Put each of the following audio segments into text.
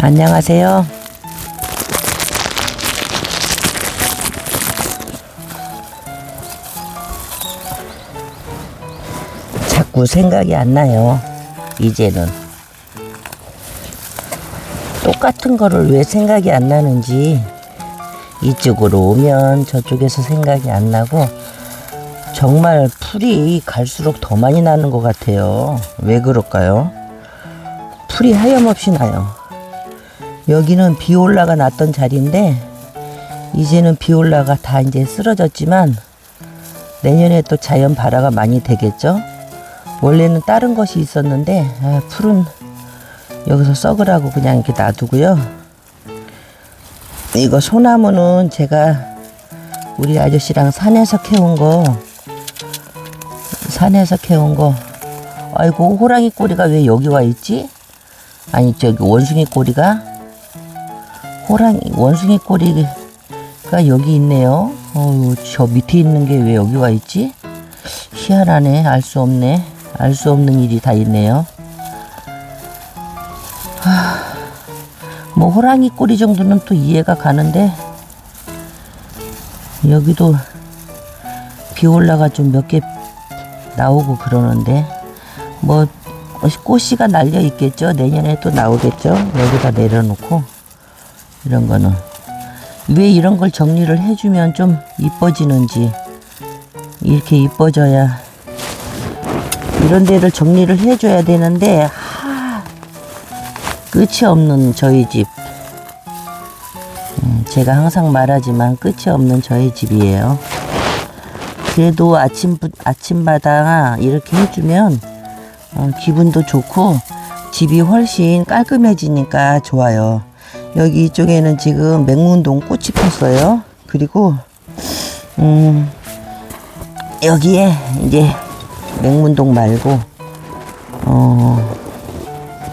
안녕하세요. 자꾸 생각이 안 나요. 이제는. 똑같은 거를 왜 생각이 안 나는지 이쪽으로 오면 저쪽에서 생각이 안 나고 정말 풀이 갈수록 더 많이 나는 것 같아요. 왜 그럴까요? 풀이 하염없이 나요. 여기는 비올라가 났던 자리인데 이제는 비올라가 다 이제 쓰러졌지만 내년에 또 자연 발화가 많이 되겠죠. 원래는 다른 것이 있었는데 아, 풀은 여기서 썩으라고 그냥 이렇게 놔두고요. 이거 소나무는 제가 우리 아저씨랑 산에서 캐온 거 산에서 캐온 거 아이고 호랑이 꼬리가 왜 여기 와 있지? 아니 저기 원숭이 꼬리가 호랑이 원숭이 꼬리가 여기 있네요. 어유 저 밑에 있는 게 왜 여기 와 있지? 희한하네. 알 수 없네. 알 수 없는 일이 다 있네요. 하, 뭐 호랑이 꼬리 정도는 또 이해가 가는데 여기도 비 올라가 좀 몇 개 나오고 그러는데 뭐 꽃씨가 날려 있겠죠. 내년에 또 나오겠죠. 여기다 내려놓고 이런 거는 왜 이런 걸 정리를 해주면 좀 이뻐지는지 이렇게 이뻐져야 이런 데를 정리를 해줘야 되는데 하, 끝이 없는 저희 집 음, 제가 항상 말하지만 끝이 없는 저희 집이에요. 그래도 아침 아침마다 이렇게 해주면 어, 기분도 좋고 집이 훨씬 깔끔해지니까 좋아요. 여기 이쪽에는 지금 맹문동 꽃이 폈어요. 그리고 음 여기에 이제 맹문동 말고 어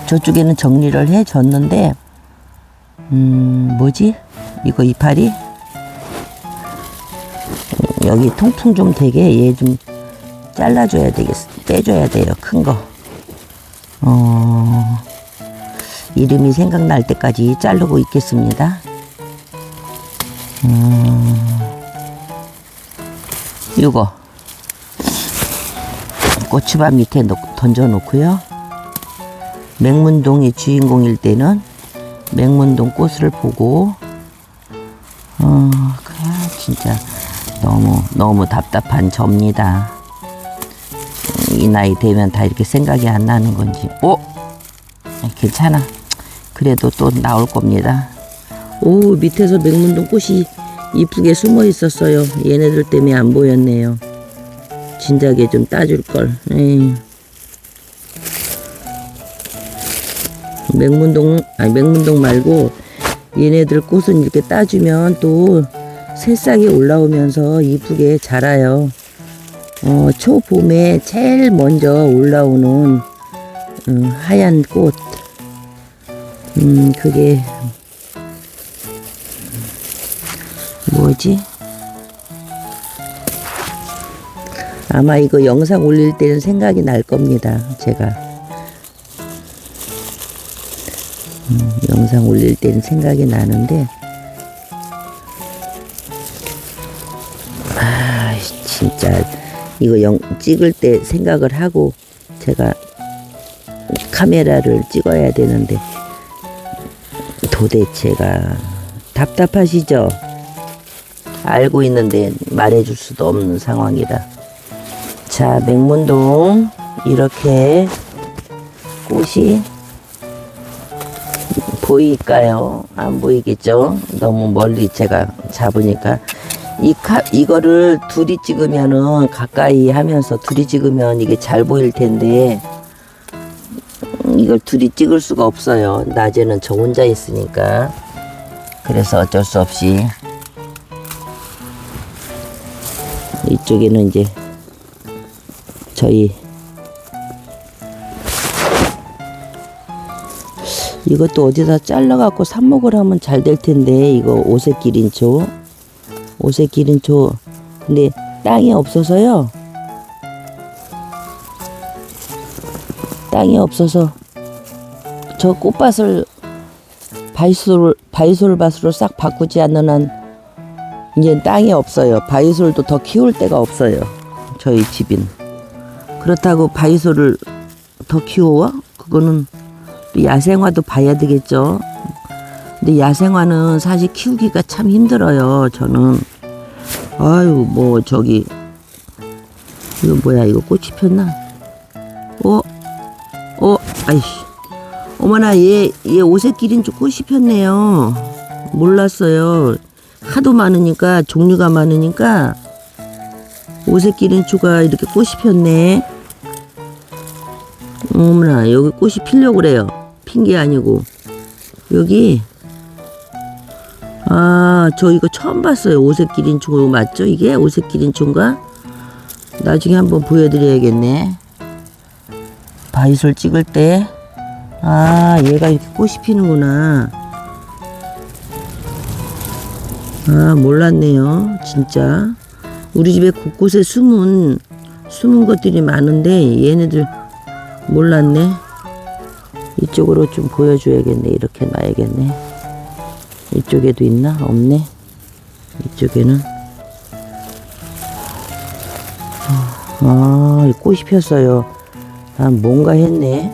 저쪽에는 정리를 해 줬는데 음 뭐지 이거 이파리 여기 통풍 좀 되게 얘 좀 잘라줘야 되겠어 빼줘야 돼요 큰 거. 어 이름이 생각날 때까지 자르고 있겠습니다. 음, 이거 고추밥 밑에 놓, 던져 놓고요. 맹문동의 주인공일 때는 맹문동 꽃을 보고 어, 진짜 너무 너무 답답한 접니다. 이 나이 되면 다 이렇게 생각이 안 나는 건지. 오, 괜찮아. 그래도 또 나올 겁니다. 오, 밑에서 맹문동 꽃이 이쁘게 숨어 있었어요. 얘네들 때문에 안 보였네요. 진작에 좀 따줄 걸. 에이. 맹문동 아니 맹문동 말고 얘네들 꽃은 이렇게 따주면 또 새싹이 올라오면서 이쁘게 자라요. 어, 초봄에 제일 먼저 올라오는 음, 하얀 꽃. 음, 그게 뭐지? 아마 이거 영상 올릴 때는 생각이 날 겁니다. 제가 음, 영상 올릴 때는 생각이 나는데 아 진짜 이거 영, 찍을 때 생각을 하고 제가 카메라를 찍어야 되는데 도대체가 답답하시죠? 알고 있는데 말해줄 수도 없는 상황이라. 자, 맹문동 이렇게 꽃이 보일까요? 안 보이겠죠? 너무 멀리 제가 잡으니까 이 카, 이거를 둘이 찍으면은 가까이 하면서 둘이 찍으면 이게 잘 보일 텐데 음, 이걸 둘이 찍을 수가 없어요. 낮에는 저 혼자 있으니까. 그래서 어쩔 수 없이 이쪽에는 이제 저희 이것도 어디다 잘라갖고 삽목을 하면 잘 될 텐데 이거 오색 기린초 오색 기린초 근데 땅이 없어서요 땅이 없어서 저 꽃밭을 바이솔 바이솔밭으로 싹 바꾸지 않는 한 이제 땅이 없어요. 바이솔도 더 키울 데가 없어요. 저희 집인. 그렇다고 바이솔을 더 키워? 그거는 또 야생화도 봐야 되겠죠. 근데 야생화는 사실 키우기가 참 힘들어요. 저는 아유 뭐 저기 이거 뭐야 이거 꽃이 폈나? 어? 어? 아이씨 어머나 얘, 얘 오색기린초 꽃이 폈네요. 몰랐어요. 하도 많으니까 종류가 많으니까 오색기린초가 이렇게 꽃이 폈네. 어머나 여기 꽃이 피려고 그래요. 핀 게 아니고 여기 아 저 이거 처음 봤어요. 오색기린초 맞죠? 이게 오색기린초인가? 나중에 한번 보여드려야겠네. 바이솔 찍을 때 아, 얘가 이렇게 꽃이 피는구나. 아, 몰랐네요. 진짜. 우리 집에 곳곳에 숨은, 숨은 것들이 많은데, 얘네들 몰랐네. 이쪽으로 좀 보여줘야겠네. 이렇게 놔야겠네. 이쪽에도 있나? 없네. 이쪽에는. 아, 이 꽃이 폈어요. 난 뭔가 했네.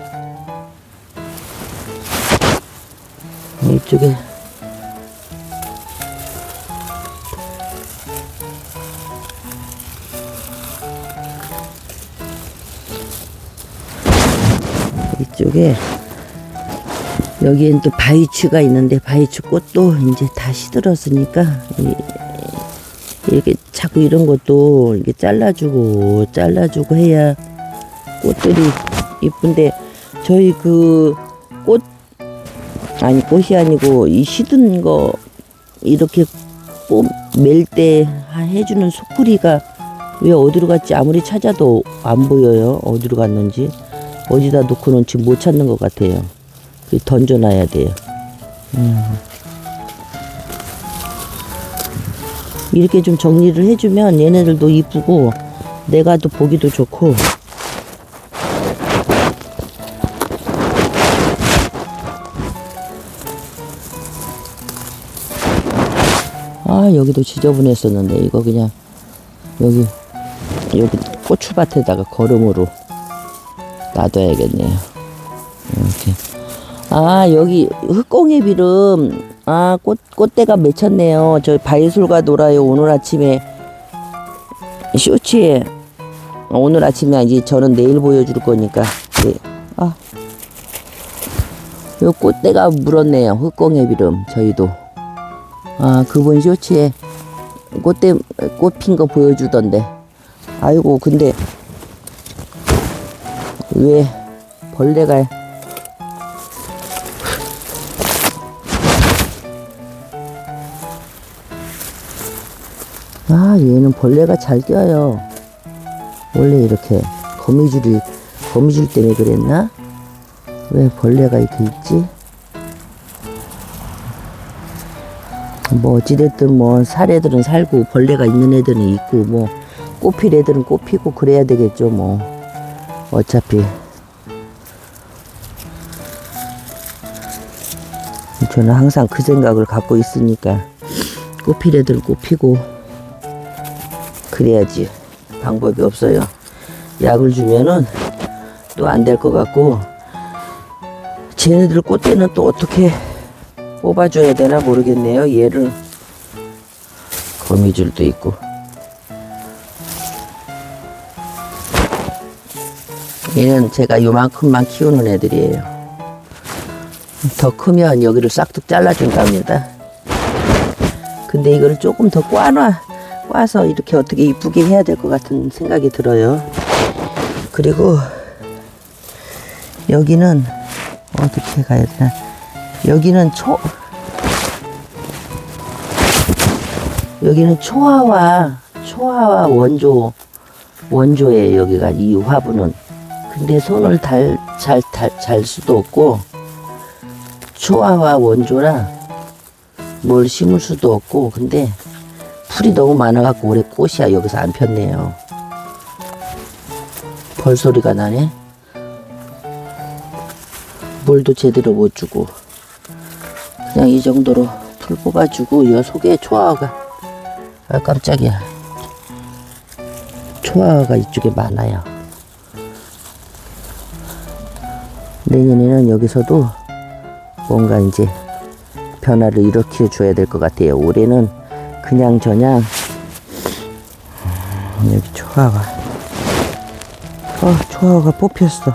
이쪽에 이쪽에 여기엔 또 바위추가 있는데 바위추 꽃도 이제 다 시들었으니까 이- 이렇게 자꾸 이런 것도 이렇게 잘라주고 잘라주고 해야 꽃들이 이쁜데 저희 그 꽃 아니 꽃이 아니고 이 시든 거 이렇게 멜때 해주는 소쿠리가 왜 어디로 갔지? 아무리 찾아도 안 보여요. 어디로 갔는지. 어디다 놓고는 지금 못 찾는 것 같아요. 그 던져놔야 돼요. 음. 이렇게 좀 정리를 해주면 얘네들도 이쁘고 내가 또 보기도 좋고 아 여기도 지저분했었는데 이거 그냥 여기 여기 고추밭에다가 거름으로 놔둬야겠네요. 이렇게. 아 여기 흑공의 비름. 아 꽃 꽃대가 맺혔네요. 저 바이솔과 놀아요 오늘 아침에. 쇼츠에. 오늘 아침에 이제 저는 내일 보여줄 거니까. 네. 아. 요 꽃대가 물었네요 흑공의 비름 저희도 아, 그분 쇼츠에 꽃대, 꽃핀 거 보여주던데. 아이고, 근데, 왜 벌레가, 아, 얘는 벌레가 잘 껴요. 원래 이렇게 거미줄이, 거미줄 때문에 그랬나? 왜 벌레가 이렇게 있지? 뭐 어찌됐든 뭐 살 애들은 살고 벌레가 있는 애들은 있고 뭐 꽃필 애들은 꽃피고 그래야 되겠죠 뭐. 어차피. 저는 항상 그 생각을 갖고 있으니까 꽃필 애들은 꽃피고 그래야지 방법이 없어요. 약을 주면은 또 안 될 것 같고 쟤네들 꽃대는 또 어떻게 뽑아줘야 되나 모르겠네요. 얘를 거미줄도 있고. 얘는 제가 요만큼만 키우는 애들이에요. 더 크면 여기를 싹둑 잘라준답니다. 근데 이거를 조금 더 꽈놔, 꽈서 이렇게 어떻게 이쁘게 해야 될 것 같은 생각이 들어요. 그리고 여기는 어떻게 가야 되나? 여기는 초 여기는 초화와 초화와 원조 원조예요 여기가 이 화분은. 근데 손을 달잘잘 수도 없고 초화와 원조라 뭘 심을 수도 없고 근데 풀이 너무 많아갖고 올해 꽃이야. 여기서 안 폈네요. 벌 소리가 나네. 물도 제대로 못 주고 그냥 이 정도로 풀 뽑아주고 여 속에 초아가. 아 깜짝이야. 초아가 이쪽에 많아요. 내년에는 여기서도 뭔가 이제 변화를 일으켜 줘야 될 것 같아요. 올해는 그냥 저냥 음, 여기 초아가. 어 초아가 뽑혔어.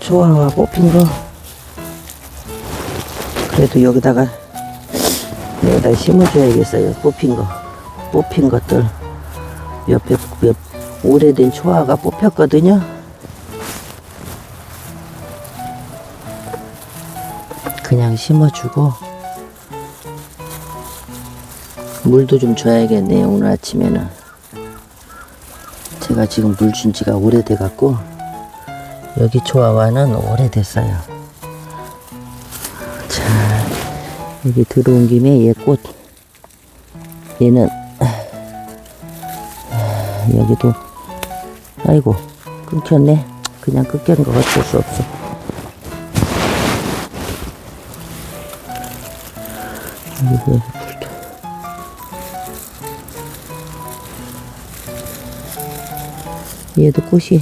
초아가 뽑힌 거 그래도 여기다가 여기다 심어줘야겠어요. 뽑힌 거. 뽑힌 것들. 옆에, 옆, 오래된 초아가 뽑혔거든요. 그냥 심어주고, 물도 좀 줘야겠네요. 오늘 아침에는. 제가 지금 물 준 지가 오래돼갖고, 여기 초아와는 오래됐어요. 여기 들어온 김에 얘 꽃. 얘는, 아, 여기도, 아이고, 끊겼네. 그냥 끊긴 거 어쩔 수 없어. 얘도 꽃이,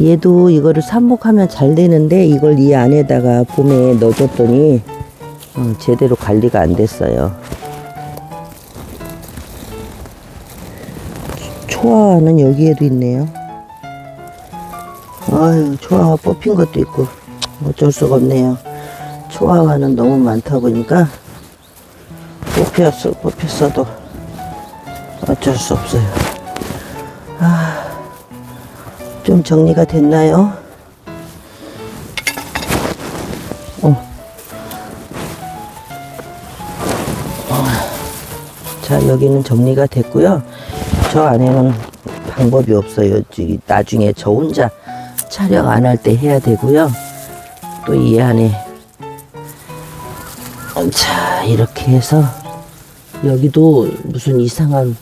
얘도 이거를 삽목하면 잘 되는데 이걸 이 안에다가 봄에 넣어줬더니 어, 제대로 관리가 안 됐어요. 초아는 여기에도 있네요. 아유, 초아가 뽑힌 것도 있고 어쩔 수가 없네요. 초아가는 너무 많다 보니까 뽑혔어, 뽑혔어도 어쩔 수 없어요. 아, 좀 정리가 됐나요? 자, 여기는 정리가 됐고요. 저 안에는 방법이 없어요. 나중에 저 혼자 촬영 안 할 때 해야 되고요. 또 이 안에 자, 이렇게 해서 여기도 무슨 이상한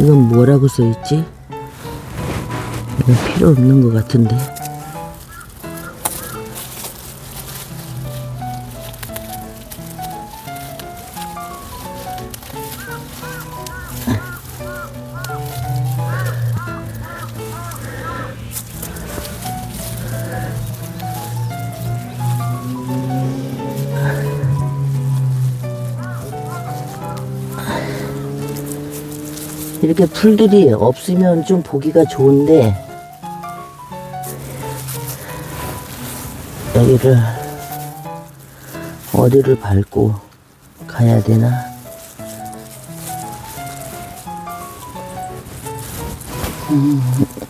이건 뭐라고 써있지? 이건 필요 없는 것 같은데. 이렇게 풀들이 없으면 좀 보기가 좋은데 여기를 어디를 밟고 가야 되나? 아이고.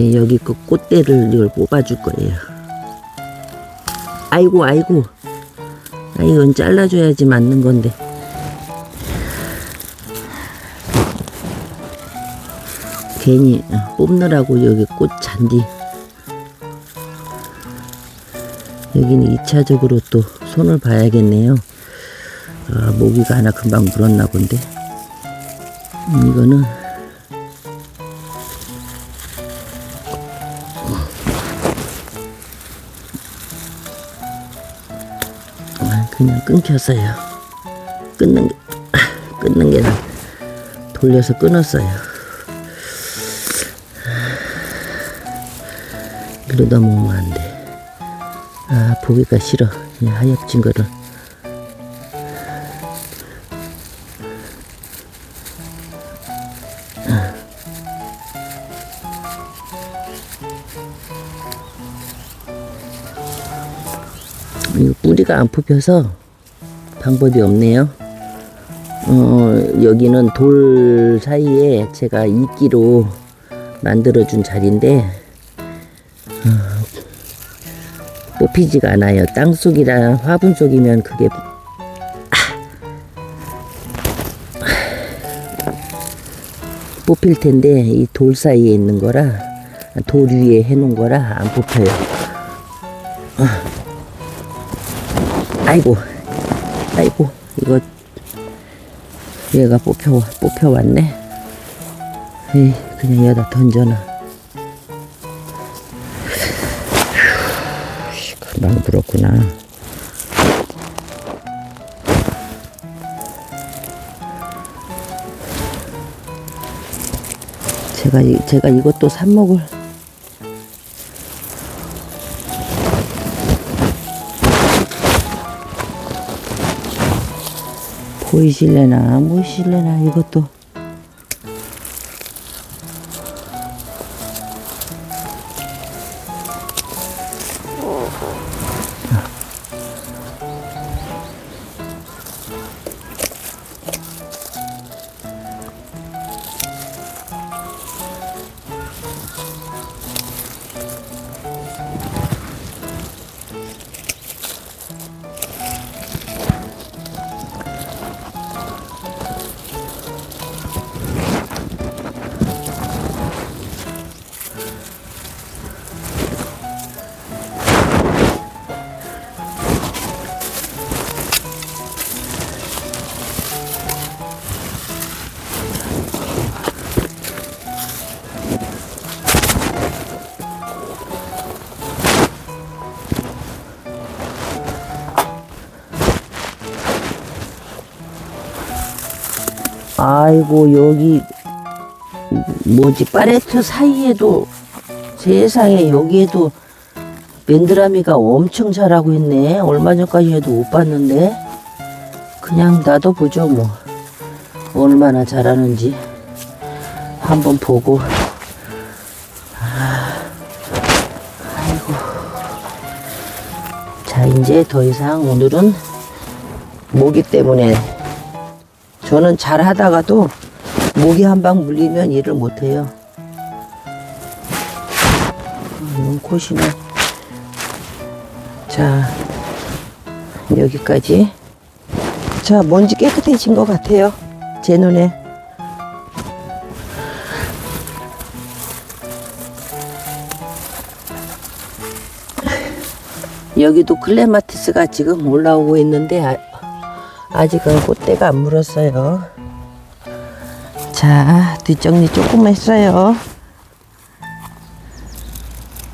네, 여기 그 꽃대를 이걸 뽑아줄 거예요. 아이고, 아이고. 아, 이건 잘라줘야지 맞는 건데. 괜히 어, 뽑느라고 여기 꽃 잔디. 여기는 2차적으로 또 손을 봐야겠네요. 아, 모기가 하나 금방 물었나 본데. 음, 이거는 그냥 끊겼어요. 끊는 게, 아, 끊는 게 돌려서 끊었어요. 이러다 먹으면 안 돼. 아, 보기가 싫어. 이 하얗진 거를. 뿌리가 안 뽑혀서 방법이 없네요. 어, 여기는 돌 사이에 제가 이끼로 만들어준 자리인데 어, 뽑히지가 않아요. 땅 속이랑 화분 속이면 그게 뽑힐 텐데 이 돌 사이에 있는 거라 돌 위에 해놓은 거라 안 뽑혀요. 어. 아이고, 아이고 이거 얘가 뽑혀 뽑혀 왔네. 에이, 그냥 여기다 던져놔. 금방 불었구나. 제가 이- 제가 이것도 산 먹을 보이실래나 안 보이실래나 이것도 아이고 여기 뭐지? 파레트 사이에도 세상에 여기에도 맨드라미가 엄청 자라고 있네. 얼마 전까지 해도 못 봤는데. 그냥 놔둬 보죠 뭐. 얼마나 자라는지 한번 보고. 아, 아이고. 자 이제 더 이상 오늘은 모기 때문에 저는 잘 하다가도 모기 한 방 물리면 일을 못해요. 눈코시네. 자, 여기까지. 자, 먼지 깨끗해진 것 같아요. 제 눈에. 여기도 클레마티스가 지금 올라오고 있는데 아, 아직은 꽃대가 안 물었어요. 자, 뒷정리 조금 했어요.